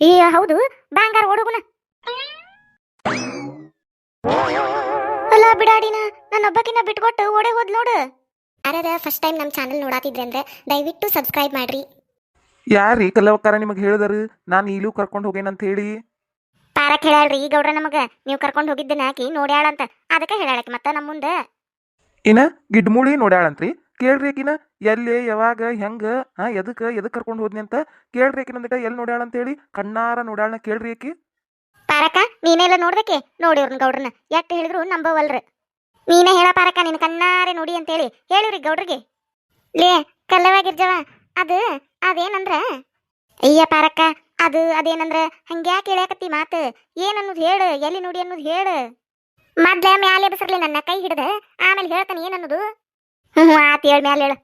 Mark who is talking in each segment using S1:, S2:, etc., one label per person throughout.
S1: ಏ ಹೌದು ಬ್ಯಾಂಗಾರ ಓಡೋಗುನ ಅಲ್ಲ ಬಿಡಾಡಿನ ನನ್ನೊಬ್ಬಕಿನ ಬಿಟ್ಕೊಟ್ಟು ಓಡೇ ಹೋದ್ ನೋಡು. ಅರದ ಫಸ್ಟ್ ಟೈಮ್ ನಮ್ಮ ಚಾನಲ್ ನೋಡಾತಿದ್ರೆ ಅಂದ್ರೆ ದಯವಿಟ್ಟು ಸಬ್ಸ್ಕ್ರೈಬ್ ಮಾಡ್ರಿ.
S2: ಯಾರಿ ಕಲಾವಕರ ನಿಮಗೆ ಹೇಳಿದರು? ನಾನು ಈಲೂ ಕರ್ಕೊಂಡು ಹೋಗೇನಂತ ಹೇಳಿ.
S1: ಪಾರಕ್ ಹೇಳ್ಯಾಳ್ರಿ ಈ ಗೌಡ್ರ ನಮಗ. ನೀವು ಕರ್ಕೊಂಡು ಹೋಗಿದ್ದನ್ನ ಆಕಿ ನೋಡ್ಯಾಳಂತ. ಅದಕ್ಕೆ ಹೇಳಾಳಕಿ ಮತ್ತ ನಮ್ಮ ಮುಂದೆ.
S2: ಇನ್ನ ಗಿಡ್ಮೂಳಿ ನೋಡ್ಯಾಳಂತ್ರಿ. ಕೇಳ್ರಿ ಎಲ್ಲಿ, ಯಾವಾಗ, ಹೆಂಗ ಹಾ ಎದಕ್ಕೆ ಎದಕ್ಕೆ ಕರ್ಕೊಂಡು ಹೋದ್ನಿ ಅಂತ ಕೇಳ್ರಿ ಆಕಿನ ಒಂದಿಟ ಎಲ್ಲಿ ನೋಡ್ಯಾಳ ಹೇಳಿ ಕಣ್ಣಾರ ನೋಡ್ಯಾಳನ ಕೇಳ್ರಿ ಆಕಿ.
S1: ಪಾರಕ ನೀನೆಲ್ಲ ನೋಡ್ದಕ್ಕೆ? ನೋಡಿವ್ರನ್ ಗೌಡ್ರನ್ನ. ಯಾಕ್ ಹೇಳಿದ್ರು ನಂಬವಲ್ರಿ. ನೀನೇ ಹೇಳ ಪಾರಕ, ನಿನ್ನ ಕಣ್ಣಾರೆ ನೋಡಿ ಅಂತೇಳಿ. ಹೇಳಿವ್ರಿ ಗೌಡ್ರಿಗೆ. ಲೇ, ಕಲ್ಲವಾಗಿರ್ಜವ, ಅದು, ಅದೇನಂದ್ರ? ಅಯ್ಯ ಪಾರಕ್ಕ ಅದು, ಅದೇನಂದ್ರ? ಹಂಗ್ಯಾಕೆ ಹೇಳ್ಯಾಕತ್ತಿ ಮಾತು? ಏನನ್ನೋದು ಹೇಳು, ಎಲ್ಲಿ ನೋಡಿ ಅನ್ನೋದು ಹೇಳು. ಮೊದ್ಲ ಮ್ಯಾಲೆ ಬಸರ್ಲಿ ನನ್ನ ಕೈ ಹಿಡ್ದ, ಆಮೇಲೆ ಹೇಳ್ತಾನೆ ಏನನ್ನೋದು? ಹ್ಞೂ ಆತ್ ಹೇಳ ಮ್ಯಾಲೆ ಹೇಳು.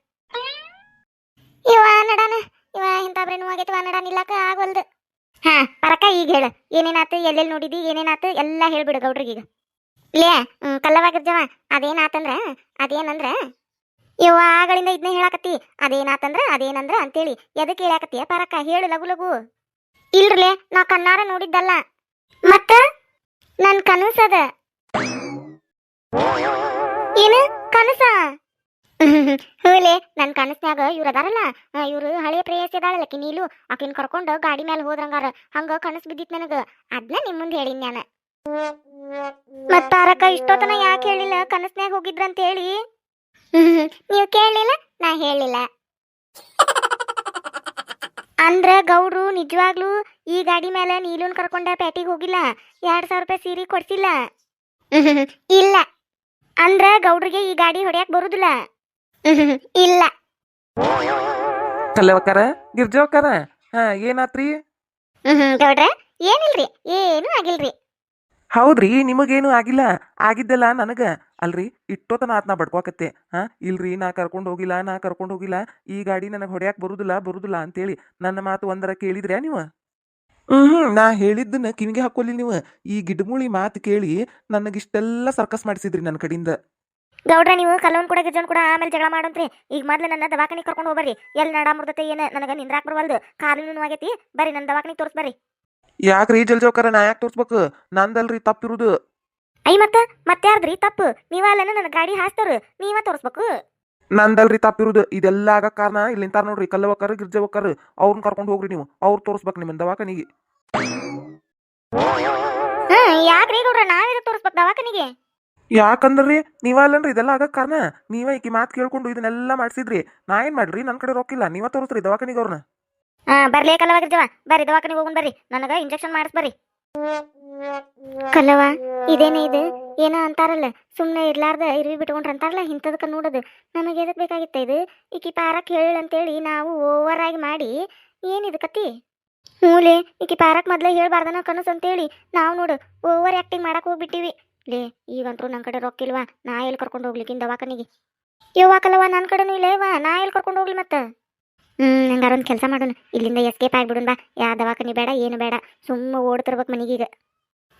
S1: ಇವ ನಡಾನ? ಇವ ಇಂಥಬ್ರೆ ನೋವಾಗೈತಿ ನಡಾನ ಇಲ್ಲಕ ಆಗಲ್ದು. ಹಾ, ಪರಕ ಈಗ ಹೇಳು. ಏನೇನಾತು ಎಲ್ಲೆಲ್ಲಿ ನೋಡಿದಿ, ಏನೇನಾತು, ಎಲ್ಲ ಹೇಳ್ಬಿಡು ಗೌಡ್ರಿಗೆ ಈಗ. ಲೇ ಕಲ್ಲವಾಗಿರ್ಜವ, ಅದೇನಾತಂದ್ರ, ಅದೇನಂದ್ರ, ಇವ ಆಗಳಿಂದ ಇದನ್ನ ಹೇಳಾಕತ್ತಿ. ಅದೇನಾತಂದ್ರ, ಅದೇನಂದ್ರ ಅಂತೇಳಿ. ಎದಕ್ಕೆ ಹೇಳಾಕತ್ತೀಯ ಪರಕ, ಹೇಳು ಲಗು ಲಗು. ಇಲ್ರಲೇ ನಾ ಕಣ್ಣಾರ ನೋಡಿದ್ದಲ್ಲ. ಮತ್ತ? ನನ್ ಕನಸದ. ಏನು, ಕನಸ? ಹೂಲೆ ನನ್ ಕನಸ್ನ್ಯಾಗ ಇವ್ರ ಅದಾರಲ್ಲ ಇವ್ರು ಹಳೆಯ ಪ್ರೇಯಸಿ ಅದಾಳಲ್ಲ ನೀಲು, ಆಕಿನ್ ಕರ್ಕೊಂಡು ಗಾಡಿ ಮೇಲೆ ಹೋದ್ರಂಗಾರ, ಹಂಗ ಕನಸು ಬಿದ್ದಿತ್ತು ನನಗ, ಅದ್ನ ನಿಮ್ ಮುಂದೆ ಹೇಳಿನ್ ನಾನು ಮತ್ತ ತಾರಕ ಇಷ್ಟೊತ್ತನ ಯಾಕೆ ಹೇಳಿಲ್ಲ, ಕನಸ್ನ್ಯಾಗ ಹೋಗಿದ್ರಂತ ಹೇಳಿ ನೀವು ಕೇಳಲಿಲ್ಲ ನಾ ಹೇಳಿಲ್ಲ. ಅಂದ್ರ ಗೌಡ್ರು ನಿಜವಾಗ್ಲೂ ಈ ಗಾಡಿ ಮೇಲೆ ನೀಲೂನ್ ಕರ್ಕೊಂಡ ಪ್ಯಾಟಿಗೆ ಹೋಗಿಲ್ಲ, ಎರಡ್ ಸಾವಿರ ರೂಪಾಯಿ ಸೀರೆ ಕೊಡ್ಸಿಲ್ಲ. ಇಲ್ಲ, ಅಂದ್ರ ಗೌಡ್ರಿಗೆ ಈ ಗಾಡಿ ಹೊಡ್ಯಾಕ್ ಬರುದಿಲ್ಲ. ಇಲ್ಲ.
S2: ಕಲ್ಲವಕ್ಕಾರ ಗಿರ್ಜವಕ್ಕಾರ? ಹಾ ಏನಾತ್ರಿ?
S1: ಗೌಡ್ರ ಏನಿಲ್ರಿ? ಏನು ಆಗಿಲ್ರಿ.
S2: ಹೌದ್ರಿ ನಿಮಗೇನು ಆಗಿಲ್ಲ. ಆಗಿದ್ದಲ್ಲ ನನಗ. ಅಲ್ರಿ ಇಟ್ಟೋತನ ಆತ್ ನಾ ಬಡ್ಕೋಕತ್ತೆ. ಹಾ ಇಲ್ರಿ ನಾ ಕರ್ಕೊಂಡು ಹೋಗಿಲ್ಲ ನಾ ಕರ್ಕೊಂಡು ಹೋಗಿಲ್ಲ. ಈ ಗಾಡಿ ನನಗೆ ಹೊಡ್ಯಾಕ್ ಬರುದಿಲ್ಲ ಬರುದಿಲ್ಲ ಅಂತೇಳಿ ನನ್ನ ಮಾತು ಒಂದರ ಕೇಳಿದ್ರ್ಯಾ ನೀವು? ಹ್ಮ್ ನಾ ಹೇಳಿದ್ದನ್ನ ಕಿವಿಗೆ ಹಾಕೊಲ್ಲಿ ನೀವು. ಈ ಗಿಡಮೂಳಿ ಮಾತು ಕೇಳಿ ನನಗಿಷ್ಟೆಲ್ಲ ಸರ್ಕಸ್ ಮಾಡಿಸಿದ್ರಿ ನನ್ನ ಕಡೆಯಿಂದ
S1: ಗೌಡ್ರ ನೀವು ಕಲ್ಲವನ್ ಕೂಡ ಗಿರ್ಜನ್ ಕೂಡ ಆಮೇಲೆ ಜಗಳ ಮಾಡಂತ್ರಿ ಈಗ ಮೊದ್ಲು ನನ್ನ ದವಾಖಾನಿಗೆ ಕರ್ಕೊಂಡು ಹೋಗ್ಬರ್ರಿ. ಎಲ್ಲಿ ನಡ ಮುರ್ದತೆ ಏನು ನನಗ ನಿಂದ್ರಾಕ್ ಬರ್ವಲ್ದು. ಕಾಲು ಆಗೈತಿ. ಬರ್ರಿ ನನ್ನ ದವಾಖಾನಿಗೆ ತೋರಿಸ್ಬರ್ರಿ
S2: ಯಾಕ್ರಿ ಜಲ್ಜೋಕರ ನಾ ಯಾಕೆ ತೋರಿಸ್ಬೇಕು? ನಂದಲ್ರಿ ತಪ್ಪಿರುದು.
S1: ಐ ಮತ್ತ ಮತ್ತಾರ್ದ್ರಿ ತಪ್ಪು. ನೀವ ಅಲ್ಲನ ನನ್ನ ಗಾಡಿ ಹಾಸ್ತಾರ ನೀವ ತೋರಿಸ್ಬೇಕು.
S2: ನಂದಲ್ರಿ ತಪ್ಪಿರುದು. ಇದೆಲ್ಲ ಆಗ ಕಾರಣ ಇಲ್ಲಿಂತಾರ ನೋಡ್ರಿ. ಕಲ್ಲವಕ್ಕರ್ ಗಿರ್ಜವಕ್ಕರ್ ಅವ್ರನ್ನ ಕರ್ಕೊಂಡು ಹೋಗ್ರಿ ನೀವು. ಅವ್ರು ತೋರಿಸ್ಬೇಕು ನಿಮ್ಮ ದವಾಖಾನಿಗೆ.
S1: ಹ್ಮ್ ಯಾಕ್ರಿ ಗೌಡ್ರ? ನಾವೇ ತೋರಿಸ್ಬೇಕು ದವಾಖಾನಿಗೆ?
S2: ಯಾಕಂದ್ರಿ? ನೀವ ಅಲ್ಲನ್ರಿ ಇದೆಲ್ಲ ಆಗಕ್ ಕಾರಣ. ನೀವ ಈಕಿ ಮಾತು ಕೇಳ್ಕೊಂಡು ಇದನ್ನೆಲ್ಲ ಮಾಡ್ಸಿದ್ರಿ. ನಾ ಏನ್ ಮಾಡ್ರಿ? ನನ್ ಕಡೆ ರೊಕ್ಕಿಲ್ಲ. ನೀವ ತೋರಿಸ್ರಿ ದವಾಖಾನಿಗೆ ಅವ್ರನ್ನ
S1: ಹಾ ಬರ್ಲಿ ಕಲ್ಲವಾಗಿರ್ಜವ ಬರ್ರಿ ದವಾಖಾನಿಗೆ ಹೋಗೋಣ ಬರ್ರಿ. ನನಗ ಇಂಜೆಕ್ಷನ್ ಮಾಡಿಸ್ಬರ್ರಿ ಕಲ್ಲವ ಇದೇನೇ ಇದು? ಏನೋ ಅಂತಾರಲ್ಲ ಸುಮ್ಮನೆ ಇರ್ಲಾರ್ದ ಇರ್ವಿ ಬಿಟ್ಕೊಂಡ್ರ ಅಂತಾರಲ್ಲ ಇಂಥದಕ್ಕೆ ನೋಡೋದು. ನಮಗೆ ಎದಕ್ಕೆ ಬೇಕಾಗಿತ್ತ ಇದು? ಈಕಿ ಪಾರಕ್ ಅಂತ ಅಂತೇಳಿ ನಾವು ಓವರ್ ಆಗಿ ಮಾಡಿ ಏನಿದು ಕತಿ? ಮೂಲೆ ಈಕಿ ಪಾರಕ್ ಮೊದ್ಲೇ ಹೇಳ್ಬಾರ್ದನ ಕನಸು ಅಂತೇಳಿ ನಾವು ನೋಡು ಓವರ್ ಆ್ಯಕ್ಟಿಂಗ್ ಮಾಡಕ್ ಹೋಗ್ಬಿಟ್ಟಿವಿ. ಲೇ ಈಗಂತೂ ನನ್ನ ಕಡೆ ರೊಕ್ಕ ರೊಕ್ಕಿಲ್ವಾ? ನಾ ಎಲ್ಲಿ ಕರ್ಕೊಂಡು ಹೋಗ್ಲಿಕ್ಕಿನ್ ದವಾಖಾನಿಗೆ? ಯವ್ವ ಕಲ್ಲವ ನನ್ನ ಕಡೆನೂ ಇಲ್ಲೇವಾ ನಾ ಎಲ್ಲಿ ಕರ್ಕೊಂಡು ಹೋಗ್ಲಿ ಮತ್ತೆ? ಹ್ಮ್, ಹಂಗಾರ ಒಂದು ಕೆಲಸ ಮಾಡೋಣ. ಇಲ್ಲಿಂದ ಎಸ್ಕೇಪ್ ಆಗಿಬಿಡೋಣ ಬಾ. ಯಾ, ದವಾಖಾನಿ ಬೇಡ, ಏನು ಬೇಡ. ಸುಮ್ಮ ಓಡ್ತಿರ್ಬೇಕು ಮನೆಗೀಗ.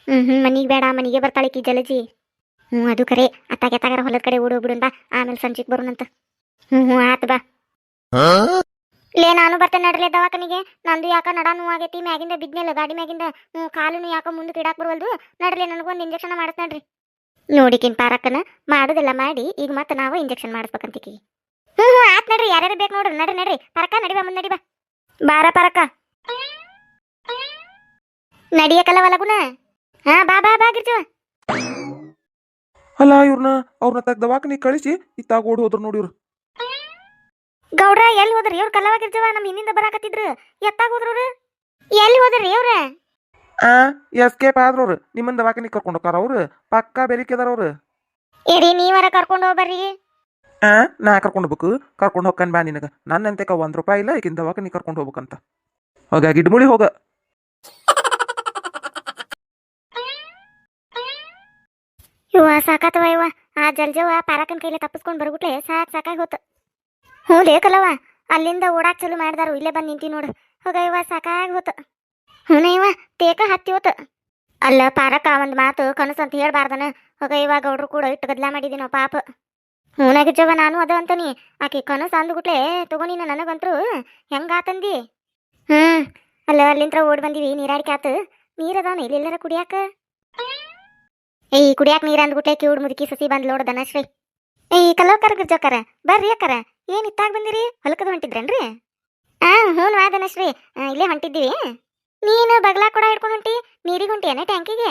S1: ಹ್ಮ್ ಹ್ಮ್, ಮನೆಗೆ ಬೇಡ, ಮನಿಗೆ ಬರ್ತಾಳೆ ಕಿ ಜಲಜಿ. ಹ್ಞೂ ಅದು ಕರೆ. ಅತ್ತಾಗ, ಎತ್ತಾಗಾರ ಹೊಲದ ಕಡೆ ಓಡೋಗ್ಬಿಡೋಣ ಬಾ. ಆಮೇಲೆ ಸಂಜೆಗೆ ಬರೋಣಂತ. ಹ್ಞೂ ಹ್ಞೂ ಆತು ಬಾ. ಲೇ, ನಾನು ಬರ್ತೇನೆ ನಡ್ರಿ ದವಾಖಾನಿಗೆ. ನಂದು ಯಾಕ ನಡ ಆಗೈತಿ ಮ್ಯಾಗಿಂದ ಬಿದ್ಮೇಲೆ ಗಾಡಿ ಮ್ಯಾಗಿಂದ ಕಾಲುನು ಯಾಕ ಮುಂದಕ್ಕೆ ಇಡಾಕ್ ಬರವಲ್ದು? ನಡ್ರಿ ನನಗೊಂದು ಇಂಜೆಕ್ಷನ್ ಮಾಡಿಸ್ ನಡ್ರಿ. ನೋಡಿಕಿನ್ ಪಾರಕ್ಕನ, ಮಾಡೋದೆಲ್ಲ ಮಾಡಿ, ಈಗ ಮತ್ತೆ ನಾವು ಇಂಜೆಕ್ಷನ್ ಮಾಡಿಸ್ಬೇಕಂತಿಕಿ. ಹ್ಞೂ ಹ್ಞೂ, ಆತ್ ನಡ್ರಿ, ಯಾರ್ಯಾರು ಬೇಕು ನೋಡ್ರಿ, ನಡ್ರಿ ನಡ್ರಿ. ಪರಕ ನಡಿಬಾ ಮುಂದೆ ನಡಿಬಾ ಬಾರ ಪರಕ ನಡಿಯಕಲ್ಲ ಲಗುನ ಹಾ, ಬಾ ಬಾ ಬಾ, ಗಿರ್ಜವ.
S2: ಅಲ್ಲ ಇವ್ರನ್ನ ಅವ್ರನ್ನ ತಗ್ ದವಾಖಾನಿಗೆ ಕಳಿಸಿ, ಇತ್ತಾಗ ಓಡ್ ಹೋದ್ರು ನೋಡಿ
S1: ಗೌಡ್ರ ಎಲ್ಲಿ ಹೋದ್ರಿ? ಇವ್ರ ಕಲ್ಲವ ಗಿರ್ಜವ ನಮ್ಮ ಹಿಂದಿಂದ ಬರಾಕತ್ತಿದ್ರು. ಎತ್ತಾಗ ಹೋದ್ರು ಎಲ್ಲಿ ಹೋದ್ರಿ ಇವ್ರ?
S2: ಆ ಎಸ್ಕೇಪ್ ಆದ್ರವ್ರು ನಿಮ್ಮನ್ನ ದವಾಖಾನಿಗೆ ಕರ್ಕೊಂಡು ಹೋಗಾರ ಅವ್ರು. ಪಕ್ಕ ಬೆರಿಕೆದಾರ ಅವ್ರು.
S1: ಏರಿ ನೀವರ ಕರ್ಕೊಂಡು ಹೋಗ್ಬರ್ರಿ.
S2: ಆ ನಾ ಕರ್ಕೊಂಡು ಹೋಗ್ಬೇಕು. ಕರ್ಕೊಂಡು ಹೋಗ್ಕನ್ ಬಾ ನಿನಗ. ನನ್ನಂತಕ ಒಂದ್ ರೂಪಾಯಿ ಇಲ್ಲ ಈಗಿನ ದವಾಖಾನಿಗೆ ಕರ್ಕೊಂಡು ಹೋಗ್ಬೇಕಂತ. ಹೋಗ ಗಿಡ್ಮುಳಿ ಹೋಗ.
S1: ಇವ ಸಾಕಾತವ ಇವ ಆ ಜಲ್ಜವ ಪಾರಕನ್ ಕೈಲಿ ತಪ್ಪಿಸ್ಕೊಂಡು ಬರ್ಬಿಟ್ಲೆ ಸಾಕ್ ಸಾಕಾಗಿ ಹೋತು. ಹ್ಞೂ ಲೇಕಲ್ಲವ ಅಲ್ಲಿಂದ ಓಡಾಕ್ ಚಲೋ ಮಾಡ್ದಾರು. ಇಲ್ಲೇ ಬಂದು ನಿಂತಿ ನೋಡು. ಹೋಗ ಇವ ಸಾಕಾಗಿ ಹೋತು. ಹ್ಞೂ ತೇಕ ಹತ್ತಿ ಹೋತು. ಅಲ್ಲ ಪಾರಕ್ಕ ಒಂದು ಮಾತು ಕನಸು ಅಂತ ಹೇಳ್ಬಾರ್ದನ. ಹೋಗ ಇವ ಗೌಡ್ರು ಕೂಡ ಇಟ್ಟು ಗದ್ಲ ಮಾಡಿದಿನೋ ಪಾಪ. ಹ್ಞೂನಾಗಿಜ್ಜವ ನಾನು ಅದ ಅಂತನಿ. ಆಕೆ ಕನಸು ಅಂದ್ಬಿಟ್ಲೆ ತಗೊಂಡಿನ ನೀನು ನನಗಂತ್ರು ಹೆಂಗಾತಂದಿ ಹ್ಞೂ. ಅಲ್ಲ ಅಲ್ಲಿಂತ್ರ ಓಡ್ ಬಂದಿವಿ, ನೀರಾಡಿಕೆ ಆತು. ನೀರ್ ಅದಾವನ ಇಲ್ಲೆಲ್ಲರ ಕುಡಿಯಾಕ? ಏಯ್, ಕುಡಿಯಾಕ ನೀರ್ ಅಂದ್ಬಿಟ್ಟೆ ಕಿವುಡ್ ಮುದುಕಿ ಸಸಿ ಬಂದ್ ಲೋಡ್ ಧನಶ್ರೀ. ಏಯ್ ಕಲೋಕರ ಗಿರ್ಜೋಕರ, ಬರ್ರಿ ಅಕ್ಕರ. ಏನ್ ಇತ್ತಾಗ ಬಂದಿರಿ? ಹೊಲಕದ ಹೊಂಟಿದ್ರೇನ್ರಿ? ಆ ಹ್ಞೂ ವಾ ಧನಶ್ರೀ. ಆ, ಇಲ್ಲೇ ಹೊಂಟಿದ್ದೀವಿ. ನೀನು ಬಗ್ಲಾ ಕೂಡ ಹಿಡ್ಕೊಂಡು ಹೊಂಟಿ. ನೀರಿಗೆ ಹೊಂಟಿಯೇನ ಟ್ಯಾಂಕಿಗೆ?